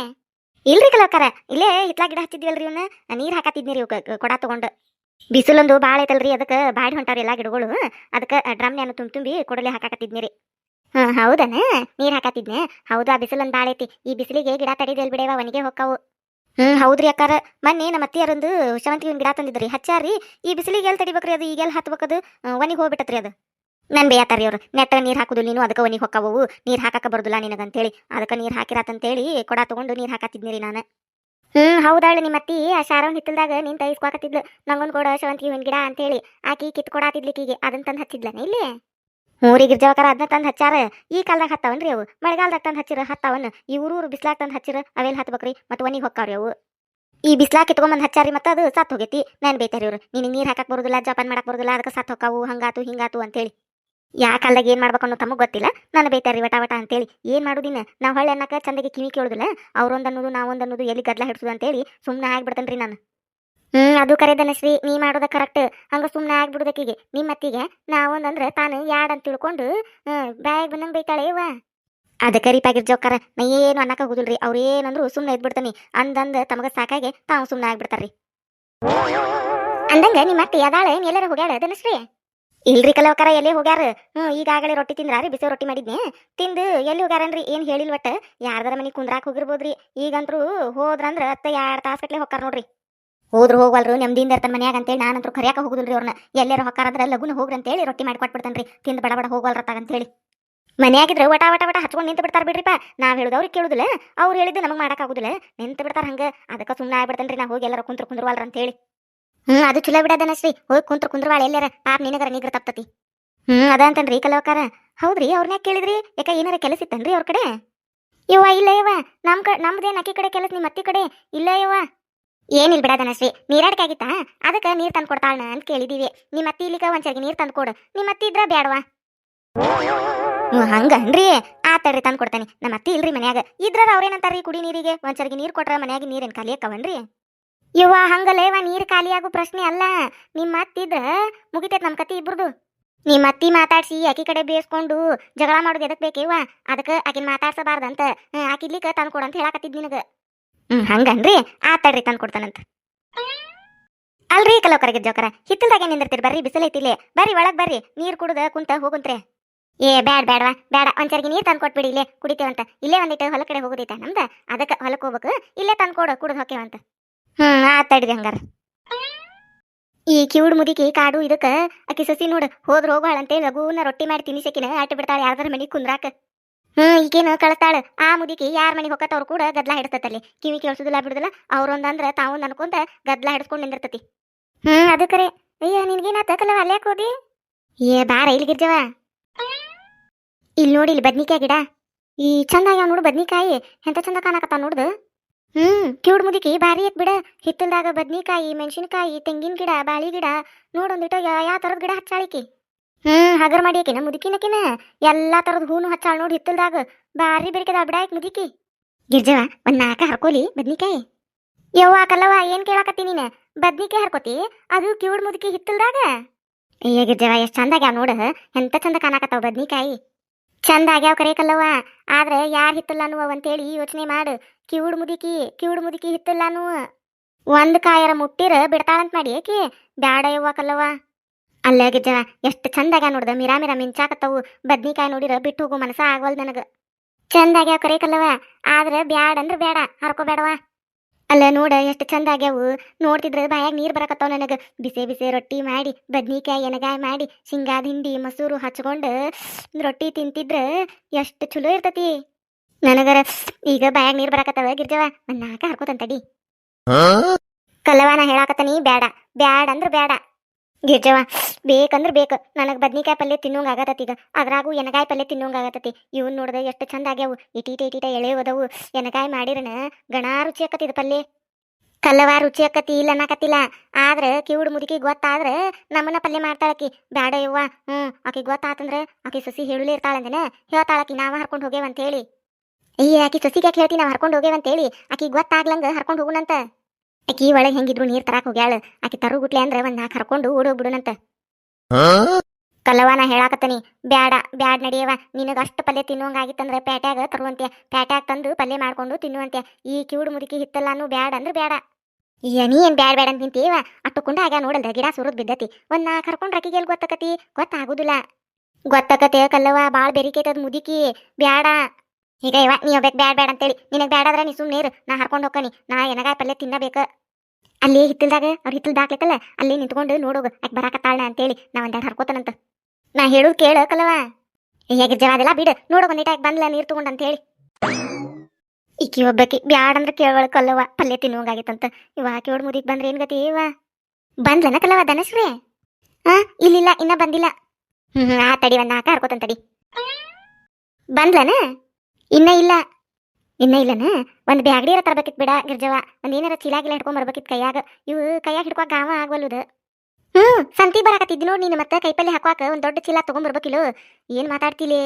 S1: ಇಲ್ರಿ ಕಲೋಕರ. ಇಲ್ಲೇ ಹಿತ್ಲಾ ಗಿಡ ಹಚ್ಚಿದ್ವಲ್ರಿ ಇವನ್ನ ನೀರ್ ಹಾಕತ್ತಿದ್ನಿ ರೀ ಕೊಡ ತಗೊಂಡು. ಬಿಸಿಲೊಂದು ಭಾಳ ಐತಲ್ರಿ ಅದಕ್ಕೆ ಬಾಡಿ ಹೊಂಟಾವ್ರಿ ಎಲ್ಲಾ ಗಿಡಗಳು. ಅದಕ್ಕೆ ಡ್ರಮ್ನ್ಯಾನು ತುಂಬ ತುಂಬಿ ಕೊಡಲಿ ಹಾಕಾಕತ್ತಿದ್ನಿ ರೀ. ಹಾಂ ಹೌದನ? ನೀರ್ ಹಾಕತ್ತಿದ್ನೆ? ಹೌದು ಬಿಸಿಲೊಂದು ಭಾಳ ಐತಿ. ಈ ಬಿಸಿಲಿಗೆ ಗಿಡ ತಡಿದೆಲ್ ಬಿಡೇವ ಒಣಗೆ ಹೊಕ್ಕಾವು. ಹ್ಮ್, ಹೌದ್ರಿ ಅಕ್ಕಾರ. ಮೊನ್ನೆ ನಮ್ಮ ಅತ್ತಿಯರೊಂದು ಶಾವಂತಿಗೆ ಗಿಡ ತಂದಿದ್ರಿ. ಹಚ್ಚಾರಿ ಈ ಬಿಸಿಲಿಗೆ ಎಲ್ಲಿ ತಡಿಬೇಕ್ರಿ ಅದು? ಈಗ ಎಲ್ಲಿ ಹತ್ಬೇಕದು? ಒನಿಗೆ ಹೋಗ್ಬಿಟ್ಟತ್ರಿ ಅದು. ನನ್ ಬೇಯತಾರಿ ಅವ್ರು. ನೆಟ್ಟ ನೀರ್ ಹಾಕುದು ನೀನು, ಅದಕ್ಕೆ ಒನಿಗೆ ಹೊಕ್ಕವು ನೀರು ಹಾಕಕ ಬರುದಿಲ್ಲ ನಿನಗಂತೇಳಿ. ಅದಕ್ಕೆ ನೀರ್ ಹೇಳಿ ಕೊಡ ತೊಗೊಂಡು ನೀರ್ ಹಾಕತ್ತಿದ್ನಿ ರೀ ನಾನು. ಹ್ಮ್, ಹೌದಾಳು ನಿಮ್ಮ ಅತ್ತಿ. ಆ ಶಾರವನ್ ಹಿತ್ತಲ್ದಾಗ ನಿಂತ ಇಸ್ಕೊಕತ್ತಿದ್ಲು ನಂಗೊಂದು ಕೊಡ ಶಾವಂತಿಗೆ ಹೂವಿನ ಗಿಡ ಅಂತೇಳಿ. ಆಕಿ ಕಿತ್ ಕೊಡಾತಿದ್ಲಿಕ್ಕೀಗೆ ಅದನ್ನ ತಂದು ಹಚ್ಚಿದ್ಲಾನೆ ಇಲ್ಲಿ? ಮೂರಿ ಗಿರ್ಜಾವಕರ ಅದನ್ನ ತಂದು ಹಚ್ಚಾರ. ಈ ಕಾಲದಾಗ ಹತ್ತಾವನ್ರಿ ಅವು. ಮಳೆಗಾಲದಾಗ ತಂದು ಹಚ್ಚಿರ ಹತ್ತಾವನ್ ಈ ಊರೂರು ಬಿಸ್ಲಾಗ ತಂದು ಹಚ್ಚಿರ ಅವೆಲ್ಲ ಹತ್ಬೇಕ್ರಿ ಮತ್ತೆ ಒನಿಗೆ ಹೊಕ್ಕಾವ್ರಿ ಅವು. ಈ ಬಿಸ್ಲಾಕ್ ಕಿತ್ಕೊಂಬಂದು ಹಚ್ಚಾರಿ ಮತ್ತೆ ಅದು ಸತ್ ಹೋಗೈತಿ. ನಾನು ಬೇತಾರಿ ಇವ್ರು. ನಿನಗೆ ನೀರು ಹಾಕಕ್ ಬರೋದಿಲ್ಲ, ಜಪಾನ್ ಮಾಡಕ್ ಬರೋದಿಲ್ಲ, ಅದಕ್ಕೆ ಸತ್ ಹೊಕ್ಕಾವು, ಹಂಗಾತು, ಹಿಂಗಾತು ಅಂತೇಳಿ. ಯಾ ಕಾಲದಾಗ ಏನ್ ಮಾಡ್ಬೇಕು ಅನ್ನೋ ತಮಗೆ ಗೊತ್ತಿಲ್ಲ. ನಾನು ಬೈತಾರಿ ವಟ ವಟ ಅಂತೇಳಿ. ಏನ್ ಮಾಡುದಿನ ನಾವು ಹಳ್ಳಿ ಅನ್ನಕ ಚಂದಗೆ ಕಿವಿ ಕೇಳುದಿಲ್ಲ. ಅವರೊಂದು ಅನ್ನೋದು, ನಾವೊಂದು ಅನ್ನೋದು ಎಲ್ಲಿ ಗದ್ದಲ ಹಿಡ್ಸೋದು ಅಂತೇಳಿ ಸುಮ್ಮನೆ ಆಗ್ಬಿಡ್ತೇನ್ರಿ ನಾನು. ಹ್ಮ್, ಅದು ಕರೆ ಧನಶ್ರೀ ನೀ ಮಾಡೋದ ಕರೆಕ್ಟ್ ಹಂಗ ಸುಮ್ಮನೆ ಆಗ್ಬಿಡುದಕ್ಕಿಗೆ ನಿಮ್ಮ ಅತ್ತಿಗೆ ನಾವೊಂದಂದ್ರೆ ತಾನು ಯಾಡ್ ಅಂತ ತಿಳ್ಕೊಂಡು ಬ್ಯಾಗ್ ಬಂದಂಗೆ ಬೈತಾಳೆ ಇವ. ಅದಕ್ಕೆ ರೀಪಾಗಿರ್ ಜೋಕಾರ ನಾ ಏನು ಅನ್ನಕ ಹೋಗುದಿಲ್ರಿ ಅವ್ರು ಏನಂದ್ರು ಸುಮ್ಮನೆ ಇದ್ಬಿಡ್ತಾನೆ. ಅಂದಂದ ತಮಗ ಸಾಕಾಗೆ ತಾವು ಸುಮ್ಮನೆ ಆಗ್ಬಿಡ್ತಾರ್ರಿ. ಅಂದಂಗ ನಿಮ್ಮ ಅತ್ತಿ ಅದಾಳ ಎಲ್ಲಾರ ಹೋಗ್ಯಾಳ? ಧನಶ್ರೀ ಇಲ್ರಿ ಕಲವಕರ ಎಲ್ಲಿ ಹೋಗ್ಯಾರ? ಹ್ಞೂ ಈಗಾಗಲೇ ರೊಟ್ಟಿ ತಿಂದ್ರಾರಿ ಬಿಸಿ ರೊಟ್ಟಿ ಮಾಡಿದ್ನಿ. ತಿಂದು ಎಲ್ಲಿ ಹೋಗ್ಯಾರನ್ರಿ? ಏನು ಹೇಳಿಲ್ ಒಟ್ಟ ಯಾರ್ದಾರ ಮನೆ ಕುಂದ್ರಾಕ್ ಹೋಗಿರ್ಬೋದ್ರಿ. ಈಗಂತ್ರು ಹೋದ್ರಂದ್ರ ಅತ್ತ ಎರಡ್ ತಾಸ್ ಗಟ್ಲೆ ಹೊಕ್ಕಾರ ನೋಡ್ರಿ. ಹೋದ್ರು ಹೋಗಲ್ರು ನೆಮ್ಮದಿಯಿಂದ ಇರ್ತಾನೆ ಮನ್ಯಾಗ ಅಂತೇಳಿ ನಾನಂತೂ ಕರಿಯಾಕ ಹೋಗುದಿಲ್ರಿ ಅವ್ರನ್ನ ಎಲ್ಲಾರ ಹೊಕ್ಕಾರಂದ್ರ ಲಗುನ ಹೋಗ್ರಿ ಅಂತೇಳಿ ರೊಟ್ಟಿ ಮಾಡಿ ಕೊಟ್ಬಿಡ್ತಾನ್ರಿ. ತಿಂದು ಬಡ ಬಡ ಅಂತ ಅಂತೇಳಿ. ಮನ್ಯಾಗಿದ್ರೆ ವಟ ವಟ ವಟ ಹಚ್ಕೊಂಡು ನಿಂತು ಬಿಡ್ತಾರ ಬಿಡ್ರಿಪ್ಪ ನಾವು ಹೇಳುದು ಅವ್ರಿಗೆ ಕೇಳುದಿಲ್ಲ. ಅವ್ರು ಹೇಳಿದ್ದು ನಮಗೆ ಮಾಡೋಕ್ಕಾಗುದಿಲ್ಲ ನಿಂತು ಬಿಡ್ತಾರ ಹಂಗ. ಅದಕ್ಕೆ ಸುಮ್ಮನೆ ಆಗ್ಬಿಡ್ತೇನ್ರಿ ನಾ ಹೋಗಿ ಎಲ್ಲಾರ ಕುಂತ್ರ ಕುಂದ್ರವಲ್ರ ಅಂತೇಳಿ. ಹ್ಮ್, ಅದು ಚಲೋ ಬಿಡದನಶ್ರೀ ಹೋಗಿ ಕುಂತ್ರ ಕುಂದ್ರವಾಳ ಎಲ್ಲಾರ. ಪಾಪ ನಿನಗರ ನಿಗ್ರ ತಪ್ತತಿ. ಹ್ಮ್, ಅದ ಅಂತನ್ರಿ ಕಲವಕಾರ ಹೌದ್ರಿ ಅವ್ರನ್ಯಾಗ ಕೇಳಿದ್ರಿ? ಯಾಕ ಏನಾರ ಕೆಲಸ ಇತ್ತನ್ರಿ ಅವ್ರ ಕಡೆ? ಯವ್ವ, ಇಲ್ಲ ಯವ್ವ. ನಮ್ಮ ಕ, ನಮ್ದೇನ್ ಅಕ್ಕಿ ಕಡೆ ಕೆಲಸ ನಿಮ್ಮ ಅತ್ತಿ ಕಡೆ? ಇಲ್ಲ ಯವ್ವ. ಏನಿಲ್ಲ ಬಿಡದನಶ್ರೀ ಧನಶ್ರೀ ಆಗಿತ್ತಾ? ಅದಕ್ಕೆ ನೀರ್ ತಂದು ಕೊಡ್ತಾಳ ಅಂತ ಕೇಳಿದೀವಿ. ನಿಮ್ಮ ಅತ್ತಿ ಇಲ್ಲಿಗ ಒಂದ್ಸರಿಗೆ ನೀರ್ ತಂದು ಕೊಡು. ನಿಮ್ಮ ಅತ್ತಿ ಇದ್ರ ಬ್ಯಾಡವಾ? ಹ್ಮ್ ಹಂಗನ್ರಿ ಆತಡ್ರಿ ತಂದು ಕೊಡ್ತಾನೆ. ನಮ್ಮ ಅತ್ತಿ ಇಲ್ರಿ ಮನ್ಯಾಗ. ಇದ್ರ ಅವ್ರೇನಂತಾರ್ರಿ ಕುಡಿ ನೀರಿಗೆ? ಒಂದ್ಸರಿಗೆ ನೀರ್ ಕೊಟ್ರ ಮನ್ಯಾಗ ನೀರೇನ್ ಖಾಲಿ ಅಕ್ಕವನ್ರಿ? ಇವ ಹಂಗಲೇವ ನೀರ್ ಖಾಲಿ ಆಗೋ ಪ್ರಶ್ನೆ ಅಲ್ಲ. ನಿಮ್ಮ ಅತ್ತಿದ್ರ ಮುಗಿತೈತ್ ನಮ್ ಕತಿ ಇಬ್ರದು. ನಿಮ್ಮ ಅತ್ತಿ ಮಾತಾಡ್ಸಿ ಆಕಿ ಕಡೆ ಬೇಸ್ಕೊಂಡು ಜಗಳ ಮಾಡೋದು ಎದಕ್ ಬೇಕೇವ ಅದಕ್ಕೆ ಆಕಿನ ಮಾತಾಡ್ಸಬಾರ್ದಂತ ಹ್ಮ್, ಆಕಿ ಇಲ್ಲಿಕ ತಂದು ಕೊಡು ಅಂತ ಹೇಳಾಕತ್ತಿದ್ ನಿನಗ. ಹ್ಮ್ ಹಂಗನ್ರಿ ಆತಡ್ರಿ ತಂದು ಕೊಡ್ತಾನಂತ. ಅಲ್ರಿ ಕಲೋಕರಿಗೆ ಜೋಕರ, ಹಿತ್ತಲ್ದಾಗ ನಿಂದಿರ್ತೀರಿ ಬರ್ರಿ ಬಿಸಿಲೈತಿಲೆ ಬರ್ರಿ, ಒಳಗ್ ಬರ್ರಿ, ನೀರ್ ಕುಡ್ದ ಕುಂತ ಹೋಗುಂತ್ರಿ. ಏ, ಬ್ಯಾಡ್, ಬ್ಯಾಡವಾ, ಬ್ಯಾಡ ಒಂದ್ಸರಿಗೆ ನೀರ್ ತಂದು ಕೊಟ್ಬಿಡಿ ಇಲ್ಲೇ, ಕುಡಿತೇವಂತ. ಇಲ್ಲೇ ಒಂದಿಟ್ಟು ಹೊಲ ಕಡೆ ಹೋಗೋದೈತೆ ನಮ್ದ, ಅದಕ್ಕೆ ಹೊಲಕ್ಕೆ ಹೋಗ್ಬೇಕು. ಇಲ್ಲೇ ತಂದು ಕೊಡು, ಕುಡ್ದು ಹೋಕೇವಂತ ಹ್ಮ್ ಆತಡ್ರಿ ಹಂಗಾರ. ಈ ಕಿವುಡ್ ಮುದಿಕಿ ಕಾಡು ಇದಕ್ಕೆ ಆಕಿ ಸಸಿ ನೋಡು ಹೋದ್ರ ಹೋಗ್ವಾಳ ಅಂತೇಳಿ ಲಗೂನ ರೊಟ್ಟಿ ಮಾಡಿ ತಿನ್ನಿಸಕಿನ, ಆಟ ಬಿಡ್ತಾಳೆ ಯಾರ್ದಾರ ಮನೆಗೆ ಕುಂದ್ರಾಕ. ಹ್ಮ್, ಈಗೇನು ಕಳತಾಳ. ಆ ಮುದಿಕಿ ಯಾರ ಮನಿಗೆ ಹೊಕ್ಕತ್ತವ್ರು ಕೂಡ ಗದ್ಲ ಹಿಡಿಸ್ತಲ್ಲಿ ಕಿವಿ ಕೇಳಿಸೋದಿಲ್ಲ, ಬಿಡುದಿಲ್ಲ. ಅವ್ರೊಂದಂದ್ರ ತಾವು ಅನ್ಕೊಂತ ಗದ್ಲ ಹಿಡಿಸ್ಕೊಂಡು ನಿಂದಿರ್ತತಿ. ಹ್ಮ್ ಅದಕ್ಕರೆ ಕರೆ. ಅಯ್ಯ ನಿನ್ಗೇನಾತ ಕಲವ, ಅಲ್ಲೇ ಹೋದಿ ಏ ಬಾರ ಇಲ್ಲಿ ಗಿರ್ಜವ. ಇಲ್ಲಿ ನೋಡಿ ಇಲ್ಲಿ ಬದ್ನಿಕಾಯಿ ಗಿಡ. ಈ ಚಂದ ಆಗ್ಯಾವ ನೋಡು ಬದ್ನಿಕಾಯಿ. ಎಂತ ಚಂದ ಕಾಣಕತ್ತ ನೋಡ್ದು. ಹ್ಮ್, ಕ್ಯೂಡ್ ಮುದಿಕಿ, ಭಾರಿ ಐತ್ ಬಿಡ. ಹಿತ್ತಲ್ದಾಗ ಬದ್ನಿಕಾಯಿ, ಮೆಣಸಿನಕಾಯಿ, ತೆಂಗಿನ ಗಿಡ, ಬಾಳಿ ಗಿಡ. ನೋಡೊಂದಿಟ್ಟು ಯಾವ ತರದ ಗಿಡ ಹಚ್ಚಾಳಿಕಿ ಹ್ಮ್, ಹಗರ್ ಮಾಡಿ ಆಕಿನ ಮುದುಕಿನಕಿನ ಎಲ್ಲಾ ತರದ ಹೂನು ಹಚ್ಚಾಳ ನೋಡಿ ಹಿತ್ತಲ್ದಾಗ. ಬಾರಿ ಬೆರಿಕದ ಬಿಡ ಆಯ್ತು ಮುದುಕಿ. ಗಿರ್ಜವ, ಒಂದ್ ನಾಲ್ಕ ಹರ್ಕೋಲಿ ಬದ್ನಿಕಾಯಿ. ಯವ್ವ, ಕಲ್ಲವ್ವ, ಏನ್ ಕೇಳಾಕತ್ತಿ ನೀನ? ಬದ್ನಿಕಾಯಿ ಹರ್ಕೋತಿ? ಅದು ಕ್ಯೂಡ್ ಮುದುಕಿ ಹಿತ್ತಲ್ದಾಗ? ಅಯ್ಯ ಗಿರ್ಜವ, ಎಷ್ಟ್ ಚಂದ ಆಗ್ಯಾವ ನೋಡ. ಎಂತ ಚಂದ ಕಾಣಾಕತ್ತಾವ ಬದ್ನಿಕಾಯಿ. ಚಂದ ಆಗ್ಯಾವ ಕರೆ ಕಲ್ಲವ್ವ. ಆದ್ರೆ ಯಾರ್ ಹಿತ್ತಲ್ಲ ಅನ್ನುವ ಅಂತೇಳಿ ಯೋಚನೆ ಮಾಡು. ಕಿವುಡ್ ಮುದುಕಿ ಕಿವುಡ್ ಮುದುಕಿ ಹಿತ್ತಲ್ಲ ಅನ್ನುವ ಒಂದ್ ಕಾಯರ ಮುಟ್ಟಿರ ಬಿಡ್ತಾಳಂತ ಮಾಡಿ ಏಕಿ ಬ್ಯಾಡ ಯವ್ವ ಕಲ್ಲವ್ವ. ಅಲ್ಲ ಗಿಜ್ಜವ ಎಷ್ಟು ಚಂದ ಆಗ್ಯಾವ ನೋಡ್ದ ಮಿರಾ ಮಿರಾ ಮಿಂಚಾಕತ್ತವು. ಬದ್ನಿಕಾಯಿ ನೋಡಿರ ಬಿಟ್ಟು ಹೋಗು ಮನಸ ಆಗವಲ್ ನನಗ. ಚಂದ ಆಗ್ಯಾವ ಕರೆ ಕಲ್ಲವ ಆದ್ರೆ ಬ್ಯಾಡ ಅಂದ್ರೆ ಬೇಡ ಹರ್ಕೋಬೇಡವ ಅಲ್ಲ ನೋಡ ಎಷ್ಟು ಚಂದ ಆಗ್ಯಾವು ನೋಡ್ತಿದ್ರ ಬಾಯಾಗ ನೀರ್ ಬರಕತ್ತಾವ ನನಗ. ಬಿಸಿ ಬಿಸಿ ರೊಟ್ಟಿ ಮಾಡಿ ಬದ್ನಿಕಾಯಿ ಎನಗಾಯಿ ಮಾಡಿ ಶೇಂಗಾದ ಹಿಂಡಿ ಮೊಸರು ಹಚ್ಕೊಂಡು ರೊಟ್ಟಿ ತಿಂತಿದ್ರೆ ಎಷ್ಟು ಚಲೋ ಇರ್ತತಿ. ನನಗರ ಈಗ ಬಾಯಾಗ ನೀರ್ ಬರಕತ್ತವ ಗಿರ್ಜವ ಒಂದ್ ನಾಲ್ಕ ಹರ್ಕೋತಂತಡಿ ಕಲ್ಲವ ನಾ ಹೇಳಾಕತ್ತನಿ ಬೇಡ ಬ್ಯಾಡ ಅಂದ್ರೆ ಬೇಡ ಗಿರ್ಜವ ಬೇಕಂದ್ರೆ ಬೇಕು. ನನಗೆ ಬದ್ನಿಕಾಯಿ ಪಲ್ಯ ತಿನ್ನೋಂಗೆ ಆಗತತಿ ಈಗ. ಅದ್ರಾಗೂ ಎನಗಾಯಿ ಪಲ್ಯ ತಿನ್ನೋಂಗೆ ಆಗತ್ತತಿ. ಇವನ್ ನೋಡ್ದೆ ಎಷ್ಟು ಚಂದ ಆಗ್ಯಾವು. ಇಟೀಟ ಇಟೀಟ ಎಳೆ ಹೋದವು. ಎನಗಾಯಿ ಮಾಡಿರನ ಗಣಾ ರುಚಿ ಆಕತ್ತಿದ ಪಲ್ಯ. ಕಲ್ಲವ ರುಚಿ ಆಕತಿ ಇಲ್ಲ ಅನ್ನಕತ್ತಿಲ್ಲ. ಆದ್ರೆ ಕಿವುಡ್ ಮುದುಕಿ ಗೊತ್ತಾದ್ರೆ ನಮ್ಮನ್ನ ಪಲ್ಯ ಮಾಡ್ತಾಳಕಿ. ಬ್ಯಾಡ ಯವ್ವ, ಹ್ಮ್, ಆಕಿ ಗೊತ್ತಾತಂದ್ರ ಆಕಿ ಸಸಿ ಹೇಳುಲೇ ಇರ್ತಾಳಂದನೆ ಹೇಳ್ತಾಳಕಿ ನಾವ ಹರ್ಕೊಂಡು ಹೋಗ್ಯಾವಂತ ಹೇಳಿ ಅಯ್ಯ ಆಕಿ ಸಸಿಗೆ ಹೇಳ್ತಿ ನಾವ್ ಹರ್ಕೊಂಡು ಹೋಗೇವಂತ ಹೇಳಿ ಆಕಿ ಗೊತ್ತಾಗ್ಲಂಗ ಹರ್ಕೊಂಡ್ ಹೋಗುನಂತ ಆಕಿ ಒಳಗೆ ಹೆಂಗಿದ್ರು ನೀರ್ ತರಾಕ್ ಹೋಗ್ಯಾಳ. ಆಕಿ ತರು ಗುಟ್ಲೆ ಅಂದ್ರೆ ಒಂದ್ ನಾಲ್ಕು ಹರ್ಕೊಂಡು ಓಡೋಗ್ಬಿಡುನಂತ ಕಲ್ಲವ ನಾ ಹೇಳಾಕತ್ತನಿ, ಬ್ಯಾಡ, ಬ್ಯಾಡ್ ನಡಿಯವ ನಿನಗ ಅಷ್ಟು ಪಲ್ಯ ತಿನ್ನುವಂಗಾಗಿತ್ತಂದ್ರ ಪ್ಯಾಟ್ಯಾಗ ತರುವಂತೆ ಪ್ಯಾಟ್ಯಾಗ ತಂದು ಪಲ್ಯ ಮಾಡ್ಕೊಂಡು ತಿನ್ನುವಂತೆ ಈ ಕಿವುಡು ಮುದುಕಿ ಹಿತ್ತಲ್ಲಾನು ಬ್ಯಾಡ ಅಂದ್ರೆ ಬ್ಯಾಡ. ನೀ ಏನ್ ಬ್ಯಾಡ್, ಬ್ಯಾಡ ಅಂತ ನಿಂತೀವ ಅಟ್ಟುಕೊಂಡ ಆಗ ನೋಡಲ್ದ ಗಿಡ ಸುರದ್ ಬಿದ್ದತಿ. ಒಂದ್ ನಾ ಕರ್ಕೊಂಡ್ರ ರಕಿಗೆ ಎಲ್ಲಿ ಗೊತ್ತಾಕತಿ? ಗೊತ್ತಾಗುದಿಲ್ಲ. ಗೊತ್ತಾಕತೆ ಕಲ್ಲವ ಬಾಳ್ ಬೆರಿಕೈತದ ಮುದುಕಿ. ಬ್ಯಾಡ. ಈಗ ನೀ ಹೋಗ್ಬೇಕು ಬ್ಯಾಡ ಬ್ಯಾಡ ಅಂತೇಳಿ. ನಿನಗೆ ಬ್ಯಾಡಾದ್ರೆ ನೀ ಸುಮ್ಮನೆ ಇರು. ನಾ ಹರ್ಕೊಂಡು ಹೋಗ್ಕನಿ. ನಾ ಎನಗಾಯ ಪಲ್ಯ ತಿನ್ನಬೇಕ. ಅಲ್ಲಿ ಹಿತ್ತಲ್ದಾಗ ಅವ್ರ ಹಿತ್ತಲ್ದ ಹಾಕ್ಲಿಕ್ಕಲ್ಲ ಅಲ್ಲಿ ನಿಂತ್ಕೊಂಡು ನೋಡೋಗ ಯಾಕೆ ಬರಾಕತ್ತಾಳ ಅಂತೇಳಿ. ನಾ ಒಂದೆರಡು ಹರ್ಕೋತನಂತ. ನಾ ಹೇಳೋದು ಕೇಳ ಕಲವ ಹೇಗೆ ಜವಾದಿಲ್ಲ ಬಿಡು. ನೋಡೋ ಒಂದಿಟ ಬಂದ್ಲ ನೀರು ತಗೊಂಡು ಅಂತೇಳಿ. ಈಕಿ ಒಬ್ಬಾಕಿ ಬ್ಯಾಡ ಅಂದ್ರೆ ಪಲ್ಲೆ ಪಲ್ಯ ತಿನ್ನುವಂಗಾಗಿತ್ತಂತ. ಇವ ಕೇಳ್ ಮುದಿಗೆ ಬಂದ್ರೆ ಏನ್ ಗತಿ ಇವ? ಬಂದ್ಲನ ಕಲ್ಲವ ಧನಶ್ರೀ? ಹಾ ಇಲ್ಲಿಲ್ಲ ಇನ್ನ ಬಂದಿಲ್ಲ. ಹ್ಮ್, ಆ ತಡಿ ಒಂದ್ ಹಾಕ ಹರ್ಕೋತಂತಡಿ ಬಂದ್ಲನ? ಇನ್ನ ಇಲ್ಲ. ಇನ್ನ ಇಲ್ಲನ? ಒಂದ್ ಬ್ಯಾಗಡಿಯರ ತರಬೇಕಿತ್ ಬಿಡ ಗಿರ್ಜವ ಒಂದ್ ಏನಾರ ಚೀಲಾಗಿಲ್ಲ ಹಿಡ್ಕೊಂಡ್ ಬರ್ಬೇಕಿತ್ ಕೈಯಾಗ. ಇವು ಕೈಯಾಗ ಹಿಡ್ಕೊ ಗಾವ ಆಗ್ವಲ್ದು. ಹ್ಮ್ ಸಂತಿ ಬರಾಕತ್ತಿದ್ ನೋಡಿ ನೀನು ಮತ್ತೆ ಕೈಪಲ್ಲಿ ಹಾಕುವಾಕ ಒಂದ್ ದೊಡ್ಡ ಚೀಲ ತಗೊಂಡ್ಬರ್ಬೇಕಿಲ್ಲ ಏನ್ ಮಾತಾಡ್ತಿಲಿ?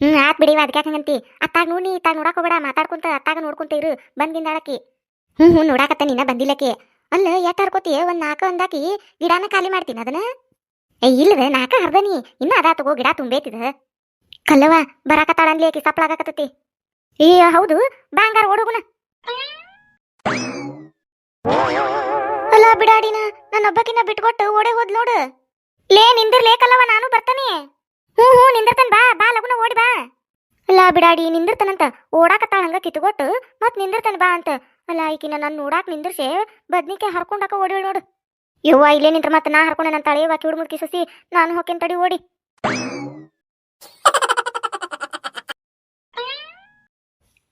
S1: ಹ್ಮ್ ಆತ್ ಬಿಡಿವ ಅದಕ್ಕೆ ಹಂಗಂತಿ. ಅತ್ತಾಗ ನೋಡಿ ಇತ್ತಾಗ ನೋಡಕ್ ಹೋಗ್ಬೇಡ. ಮಾತಾಡ್ಕೊಂತ ಅತ್ತಾಗ ನೋಡ್ಕೊಂತ ಇರು. ಬಂದಿಂದಾಳಕಿ ಹ್ಮ್ ಹ್ಮ್ ನೋಡಾಕತ್ತ ನೀನ ಬಂದಿಲ್ಲಕಿ ಅಲ್ಲ ಎಟ್ ಹರ್ಕೋತಿ? ಒಂದ್ ನಾಕ ಒಂದಾಕಿ ಗಿಡಾನ ಖಾಲಿ ಮಾಡ್ತೀನಿ ಅದನ್ನ. ಏ ಇಲ್ಲದ ನಾಕ ಹರ್ದನಿ ಇನ್ನ ಅದಾ ತಗೋ ಗಿಡ ತುಂಬೈತಿದ ಕಲ್ಲವ ಬರಾಕತ್ತಾಳ ಅನ್ಲಿ ಆಕಿ ಸಪ್ಳಾಗಕತ್ತತಿ ಏ, ಹೌದು, ಬಾಂಗಾರ ಓಡುಗುನ ಅಲ್ಲ ಬಿಡಾಡಿನ ನನ್ನ ಒಬ್ಬಕಿನ ಬಿಟ್ಕೊಟ್ಟು ಓಡೆ ಹೋದ್ ನೋಡು. ಲೇ, ನಿಂದಿರ್ಲೇ ಕಲ್ಲವ ನಾನು ಬರ್ತಾನೆ. ಹ್ಞೂ ಹ್ಞೂ, ನಿಂದಿರ್ತಾನ ಬಾ ಬಾ, ಲಗುನ ಓಡಿ ಬಾ. ಅಲ್ಲ ಬಿಡಾಡಿ, ನಿಂದಿರ್ತಾನಂತ ಓಡಾಕತ್ತಾಳ ಹಂಗ ಕಿತ್ಕೊಟ್ಟು, ಮತ್ ನಿಂದಿರ್ತಾನ ಬಾ ಅಂತ. ಅಲ್ಲ ಈಕಿನ ನನ್ನ ನೋಡಾಕ್ ನಿಂದಿರ್ಸೆ, ಬದ್ನಿಕಾಯಿ ಹರ್ಕೊಂಡಾಕ ಓಡಿ ನೋಡು. ಯವ್ವ, ಇಲ್ಲೇ ನಿಂತ್ರ ಮತ್ತೆ ನಾ ಹರ್ಕೊಂಡೇನಂತಾಳೆ, ಯವ್ವ, ಕಿವಿಡ್ ಮುದ್ಕಿ ಸಸಿ, ನಾನು ಹೋಕೇನ್ ತಡಿ ಓಡಿ.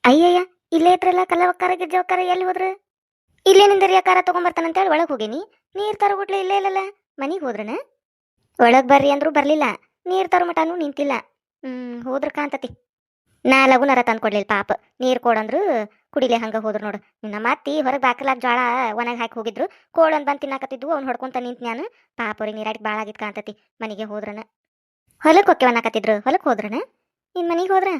S1: ಅಯ್ಯಯ್ಯ, ಇಲ್ಲೇ ಇದ್ರಲ್ಲ ಕಲ್ಲವಕ್ಕಾರ ಗಿರ್ಜವಕ್ಕಾರ ಎಲ್ಲಿ ಹೋದ್ರ? ಇಲ್ಲೇ ನಿಂದರಿ ಅಂತ ಹೇಳಿ ಒಳಗೆ ಹೋಗೇನಿ. ನೀರ್ ತರಗುಟ್ಲೆ ಇಲ್ಲೇ ಇಲ್ಲಲ್ಲ? ಮನಿಗೆ ಹೋದ್ರನ? ಒಳಗೆ ಬರ್ರಿ ಅಂದ್ರೂ ಬರ್ಲಿಲ್ಲ. ನೀರ್ ತರ ಮಟನೂ ನಿಂತಿಲ್ಲ. ಹ್ಮ್ ಹೋದ್ರ ಕಾಂತತಿ ನಾ ಲಗುನರ ತಂದ್ ಕೊಡ್ಲಿಲ್ಲ ಪಾಪ. ನೀರ್ ಕೊಡಂದ್ರು ಕುಡಿಲೆ ಹಂಗ ಹೋದ್ರು ನೋಡು. ನಿನ್ನ ಅತ್ತಿ ಹೊರಗೆ ಬಾಕಲಾಗ ಜ್ವಾಳ ಒಣಗಿ ಹಾಕಿ ಹೋಗಿದ್ರು. ಕೋಳನ್ ಬಂದು ತಿನ್ನಾಕತ್ತಿದ್ವು, ಅವ್ನು ಹೊಡ್ಕೊಂತ ನಿಂತ ನಾನು ಪಾಪ ಅವ್ರಿಗೆ ನೀರಾಡಿ ಭಾಳ ಆಗಿದ್ ಕಾಂತತಿ ಮನೆಗೆ ಹೋದ್ರನ. ಹೊಲಕ್ಕೆ ಹೊಕ್ಕೆ ಅನ್ನಕತ್ತಿದ್ರು. ಹೊಲಕ್ಕೆ ಹೋದ್ರನ? ನಿನ್ ಮನೆಗೆ ಹೋದ್ರ?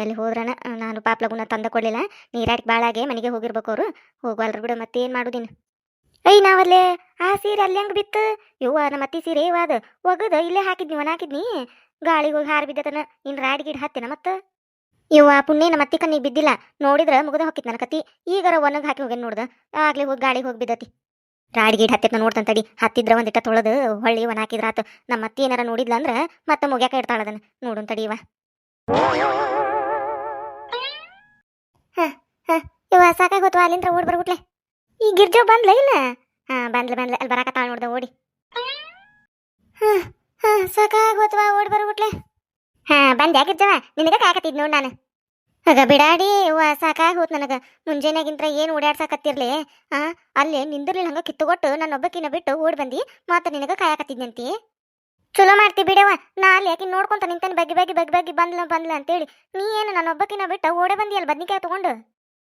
S1: ಎಲ್ಲಿ ಹೋದ್ರನ? ನಾನು ಪಾಪ ಲಗುನ ತಂದ ಕೊಡ್ಲಿಲ್ಲ. ನೀರಾಡಿಗೆ ಭಾಳಾಗೆ ಮನೆಗೆ ಹೋಗಿರ್ಬೇಕು ಅವರು. ಹೋಗ್ವಲ್ರ ಬಿಡು, ಮತ್ತೆ ಏನು ಮಾಡುದಿನ್ ಅಯ್ಯ ನಾವಲ್ಲೇ ಆ ಸೀರೆ ಅಲ್ಲಿ ಹೆಂಗ್ ಬಿತ್ತು? ಯವ್ವ ನಮ್ಮ ಅತ್ತಿ ಸೀರೆ ಇವಾದ ಒಗದ ಇಲ್ಲೇ ಹಾಕಿದ್ನಿ ಒಣ ಹಾಕಿದ್ನಿ. ಗಾಳಿಗೆ ಹೋಗಿ ಹಾರಿ ಬಿದ್ದತನ. ಇನ್ ರಾಡ್ ಗಿಡ ಹತ್ತಿನ ಮತ್ತ? ಯವ್ವ, ಪುಣ್ಯ ನಮ್ಮ ಅತ್ತಿ ಕಣ್ಣಿಗೆ ಬಿದ್ದಿಲ್ಲ. ನೋಡಿದ್ರ ಮುಗದ ಹೋಗಿತ್ ನನ್ನ ಕತಿ ಈಗರ ಒಣಗ್ ಹಾಕಿ ಹೋಗಿ ನೋಡ್ದ? ಆಗ್ಲೇ ಹೋಗಿ ಗಾಳಿಗೆ ಹೋಗಿ ಬಿದ್ದತಿ. ರಾಡ್ ಗೀಡ್ ಹತ್ತಿತ್ ನೋಡ್ತಾನ ತಡಿ. ಹತ್ತಿದ್ರ ಒಂದಿಟ್ಟ ತೊಳೆದು, ಹೊಳ್ಳಿ ಒಣ ಹಾಕಿದ್ರ ಆತ. ನಮ್ಮ ಅತ್ತಿ ಏನಾರ ನೋಡಿದ್ಲ ಅಂದ್ರ ಮತ್ತೆ ಮುಗ್ಯಾಕ ಇಡ್ತಾಳ ಅದನ್ನ ನೋಡುನ್ ತಡಿ ಇವ ಹ ಹ. ಇವ ಸಾಕಾಗೋತು ಅಲ್ಲಿಂದ ಓಡ್ ಬರ್ಬಿಟ್ಲೆ. ಈ ಗಿರ್ಜೋ ಬಂದ್ಲ ಇಲ್ಲ? ಹಾ, ಬಂದ್ಲ ಬಂದ್ಲ. ಅಲ್ಲಿ ಬರಾಕತ್ತಾಳ ನೋಡ್ದ, ಓಡಿ. ಹಾ ಹಾ, ಸಾಕಾಗಿ ಹೋತ್ವ ಓಡ್ ಬರ್ಬಿಟ್ಲೆ. ಹಾ, ಬಂದ್ಯಾ ಗಿರ್ಜವ? ನಿನಗೆ ಕಾಯಕತ್ತಿದ್ ನೋಡ್ ನಾನು. ಆಗ ಬಿಡಾಡಿ, ಇವ ಸಾಕಾಗೋತ್ ನನಗ. ಮುಂಜಾನೆಗಿಂತ ಏನ್ ಓಡಾಡ್ಸಾಕತ್ತಿರ್ಲಿ ಆ ಅಲ್ಲಿ ನಿಂದಿರ್ಲಿಲ್ಲ ಹಂಗ ಕಿತ್ತುಗೊಟ್ಟು ನನ್ನ ಒಬ್ಬಕಿನ ಬಿಟ್ಟು ಓಡ್ ಬಂದಿ. ಮಾತ್ರ ನಿನಗ ಕಾಯಕತ್ತಿದ್ನಂತಿ? ಚಲೋ ಮಾಡ್ತಿ ಬಿಡವ ನಾ ಅಲ್ಲಿ ಯಾಕೆ ನೋಡ್ಕೊಂತ ನಿಂತೇನೆ ಬಗ್ಗಿ ಬಗ್ಗಿ ಬಗ್ಗಿ ಬಗ್ಗಿ ಬಂದ್ಲ ಬಂದ್ಲ ಅಂತೇಳಿ. ನೀ ಏನು ನಾನು ಒಬ್ಬಕಿನ ಬಿಟ್ಟ ಓಡೆ ಬಂದಿಯಲ್ಲ ಬದ್ನಿಕಾಯಿ ತಗೊಂಡು?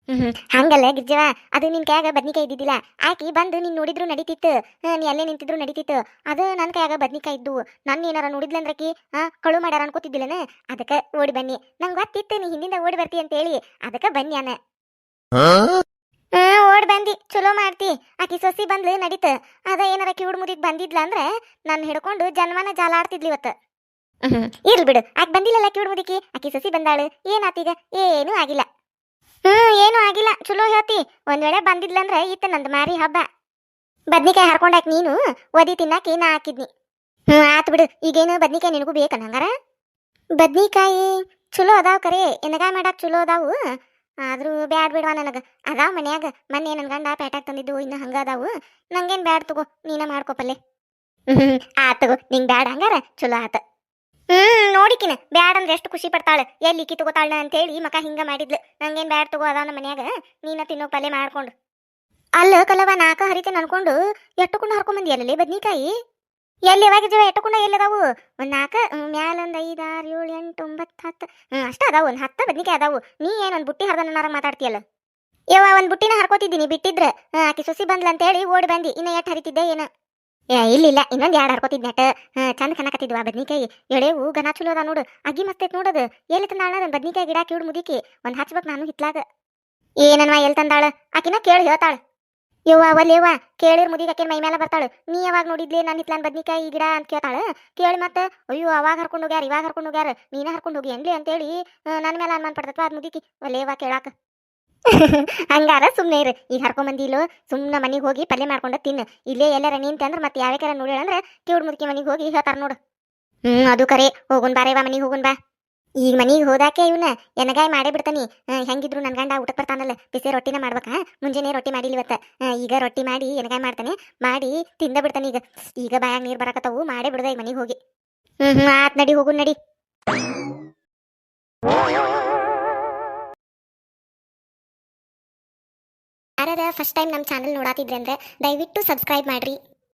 S1: ಹ್ಮ್ ಹಂಗಲ್ಲ ಗಿರ್ಜವ ಅದು ನಿನ್ ಕೈಯಾಗ ಬದ್ನಿಕಾಯಿ ಇದ್ದಿದ್ದಿಲ್ಲ. ಆಕಿ ಬಂದು ನೀನ್ ನೋಡಿದ್ರು ನಡೀತಿತ್ತು. ನೀ ಅಲ್ಲೇ ನಿಂತಿದ್ರು ನಡೀತಿತ್ತು. ಅದು ನನ್ನ ಕೈಯಾಗ ಬದ್ನಿಕಾಯಿ ಇದ್ದು. ನನ್ನ ಏನಾರ ನೋಡಿದ್ಲಂದ್ರಕಿ ಆ ಕಳು ಮಾಡ್ಯಾರ ಅನ್ಕೋತಿದ್ದಿಲ್ಲನ? ಅದಕ್ಕೆ ಓಡಿ ಬನ್ನಿ. ನಂಗೆ ಗೊತ್ತಿತ್ತು ನೀ ಹಿಂದಿಂದ ಓಡಿ ಬರ್ತಿ ಅಂತೇಳಿ. ಅದಕ್ಕೆ ಬನ್ನಿ ಅನ್ನ ಹ್ಮ್ ಓಡ್ ಬಂದಿ. ಚಲೋ ಮಾಡ್ತಿ. ಆಕಿ ಸೊಸಿ ಬಂದ್ಲು ನಡೀತ. ಅದ ಏನಾರ ಕಿವುಡ್ ಮುದಿಗೆ ಬಂದಿದ್ಲ ಅಂದ್ರೆ ನಾನು ಹಿಡ್ಕೊಂಡು ಜನ್ಮನ ಜಾಲ ಆಡ್ತಿದ್ಲಿ ಇವತ್ತು ಇರ್ಲಿ ಬಿಡು. ಆಕೆ ಬಂದಿಲ್ಲಲ್ಲ ಕಿವುಡ್ ಮುದಿಕಿ ಆಕಿ ಸೊಸಿ ಬಂದಾಳು. ಏನಾತೀಗ? ಏನೂ ಆಗಿಲ್ಲ. ಹ್ಞೂ ಏನೂ ಆಗಿಲ್ಲ. ಚಲೋ ಹೇಳ್ತಿ. ಒಂದ್ ವೇಳೆ ಬಂದಿದ್ಲಂದ್ರೆ ಈತ ನಂದು ಮಾರಿ ಹಬ್ಬ. ಬದ್ನಿಕಾಯಿ ಹರ್ಕೊಂಡಾಕ್ ನೀನು ಒದಿ ತಿನ್ನಾಕಿ ನಾ ಹಾಕಿದ್ನಿ. ಹ್ಞೂ ಆತ್ ಬಿಡು. ಈಗೇನು ಬದ್ನಿಕಾಯಿ ನಿನಗೂ ಬೇಕನ ಹಂಗಾರ? ಬದ್ನಿಕಾಯಿ ಚಲೋ ಅದಾವ ಕರೆ. ಎನಗ ಮಾಡಾಕ ಚಲೋ ಅದಾವು? ಆದ್ರೂ ಬ್ಯಾಡ್ ಬಿಡ್ವಾ ನನಗ. ಅದಾವ ಮನ್ಯಾಗ ಮೊನ್ನೆ ನನ್ ಗಂಡ ಪೇಟ್ಯಾಗ ತಂದಿದ್ದು ಇನ್ನು ಹಂಗ ಅದಾವು ನಂಗೇನ್ ಬ್ಯಾಡ್ ತಗೋ, ನೀನ ಮಾಡ್ಕೊಪಲ್ಲೆ ಆ ತಗೋ, ನಿಂಗ್ ಬ್ಯಾಡ ಹಂಗಾರ? ಚಲೋ ಆತ. ಹ್ಮ್, ನೋಡಿಕಿನ, ಬ್ಯಾಡ್ ಅಂದ್ರೆ ಎಷ್ಟು ಖುಷಿ ಪಡ್ತಾಳೆ. ಎಲ್ಲಿ ಇಕ್ಕಿ ತಗೋತಾಳ ಅಂತೇಳಿ ಮಕ ಹಿಂಗ ಮಾಡಿದ್ಲು. ನಂಗೇನ್ ಬ್ಯಾಡ್ ತಗೋ ಅದಾವ ನಮ್ಮ ಮನ್ಯಾಗ ನೀನ ತಿನ್ನೋ ಪಲ್ಲೆ ಮಾಡ್ಕೊಂಡು. ಅಲ್ಲ ಕಲವ ನಾಕ ಹರಿತೇನೆ ಅನ್ಕೊಂಡು ಎಟ್ಟುಕೊಂಡು ಹರ್ಕೊಂಬಂದಿ ಬಂದಿಯಲ್ಲೇ ಬದ್ನಿಕಾಯಿ? ಎಲ್ಲಿ ಯಾವಾಗಿದ್ದೀವಿ ಎಟ್ಟುಕೊಂಡ ಎಲ್ಲದಾವು ಒಂದ್ ನಾಲ್ಕ ಮ್ಯಾಲ ಒಂದ್ ಐದ್ ಆರು ಏಳು, ಎಂಟು ಒಂಬತ್ತು ಹತ್ತು ಹ್ಮ್, ಅಷ್ಟ ಅದಾವು, ಒಂದ್ ಹತ್ತ ಬದ್ನಿಕಾಯಿ ಅದಾವು. ನೀ ಏನು ಒಂದ್ ಬುಟ್ಟಿ ಹರಿದ ನಾರ ಮಾತಾಡ್ತೀಯಲ್ಲ? ಯವ್ವ, ಒಂದ್ ಬುಟ್ಟಿನ ಹರ್ಕೋತಿದ್ದೀನಿ ಬಿಟ್ಟಿದ್ರ? ಆಕಿ ಸೊಸಿ ಬಂದ್ಲ ಅಂತೇಳಿ ಓಡಿ ಬಂದಿ. ಇನ್ನ ಎಟ್ ಹರಿತಿದ್ದೆ ಏನ? ಏ, ಇಲ್ಲ ಇಲ್ಲ, ಇನ್ನೊಂದ್ ಎರಡು ಹರ್ಕೋತಿದ್ ನೆಟ್. ಚಂದ ಕನಕತ್ತಿದ್ವ ಬದ್ನಿಕಾಯಿ. ಎಳೆವು ಗನ ಚಲೋ ಅದ ನೋಡು. ಅಗ್ಗಿ ಮಸ್ತ್ ಐತ್ ನೋಡದು. ಎಲ್ಲಿ ತಂದಾಳ ನನ್ ಬದ್ನಿಕಾಯಿ ಗಿಡ ಕಿವಿಡು ಮುದಿಕಿ? ಒಂದ್ ಹಚ್ಬೇಕ್ ನಾನು ಹಿತ್ಲಾಗ. ಏನನ್ವ ಎಲ್ ತಂದಾಳ? ಆಕಿನ ಕೇಳಿ ಹೇಳ್ತಾಳ. ಯವ್ವ ಅವಲ್ಲೇವ್ವ ಕೇಳಿರ್ ಮುದಿಗೆ ಆಕಿನ ಮೈ ಮೇಲೆ ಬರ್ತಾಳು. ನೀ ಯಾವಾಗ ನೋಡಿದ್ಲಿ ನಾನು ಇತ್ಲಾನ್ ಬದ್ನಿಕಾಯಿ ಗಿಡ ಅಂತ ಕೇಳ್ತಾಳ. ಕೇಳಿ ಮತ್ತೆ, ಅಯ್ಯೋ, ಅವಾಗ ಹರ್ಕೊಂಡು ಹೋಗ್ಯಾರ, ಇವಾಗ ಹರ್ಕೊಂಡು ಹೋಗ್ಯಾರ, ನೀನ ಹರ್ಕೊಂಡು ಹೋಗಿ ಎನ್ಲಿ ಅಂತೇಳಿ ನನ್ನ ಮೇಲೆ ಅನ್ಮಾನ ಪಡ್ತತ್ವ ಅದ್ ಮುದಿಕಿ? ಒಲ್ಲೇವಾ ಕೇಳಾಕ. ಹಂಗಾರ ಸುಮ್ಮನೆ ಇರು. ಈಗ ಹರ್ಕೊಂಬಂದಿಲ್ಲೋ ಸುಮ್ಮನೆ ಮನೆಗೆ ಹೋಗಿ ಪಲ್ಯ ಮಾಡ್ಕೊಂಡು ತಿನ್ನು. ಇಲ್ಲೇ ಎಲ್ಲಾರ ನಿಂತೆ ಅಂದ್ರೆ ಮತ್ತೆ ಯಾವ್ಯಾಕಾರ ನೋಡಿ ಅಂದ್ರೆ ಕಿವಿಡ್ ಮುದುಕಿ ಮನೆಗೆ ಹೋಗಿ ಹೇಳ್ತಾರ ನೋಡು. ಹ್ಮ್, ಅದು ಕರೆ. ಹೋಗುನ್ ಬಾರೇವಾ ಮನೆಗೆ ಹೋಗುನ್ ಬಾ. ಈಗ ಮನೆಗೆ ಹೋದಾಕೆ ಇವನ ಎನಗಾಯಿ ಮಾಡೇ ಬಿಡ್ತಾನಿ. ಹೆಂಗಿದ್ರು ನನ್ನ ಗಂಡ ಊಟಕ್ಕೆ ಬರ್ತಾನಲ್ಲ, ಬಿಸಿ ರೊಟ್ಟಿನ ಮಾಡ್ಬೇಕಾ. ಮುಂಜಾನೆ ರೊಟ್ಟಿ ಮಾಡಿಲ್ಲ ಇವತ್ತ. ಈಗ ರೊಟ್ಟಿ ಮಾಡಿ ಎನಗಾಯಿ ಮಾಡ್ತಾನೆ. ಮಾಡಿ ತಿಂದ ಬಿಡ್ತಾನೆ ಈಗ. ಈಗ ಬಾಯಾಗ ನೀರು ಬರಕತ್ತವು, ಮಾಡೇ ಬಿಡ್ದ ಈಗ ಮನೆಗೆ ಹೋಗಿ. ಹ್ಮ್ ಆತ್ ನಡಿ, ಹೋಗು ನಡಿ. ಯಾರ್ಯಾರ ಫಸ್ಟ್ ಟೈಮ್ ನಮ್ಮ ಚಾನಲ್ ನೋಡಾತಿದ್ರೆ ಅಂದ್ರೆ ದಯವಿಟ್ಟು ಸಬ್ಸ್ಕ್ರೈಬ್ ಮಾಡ್ರಿ.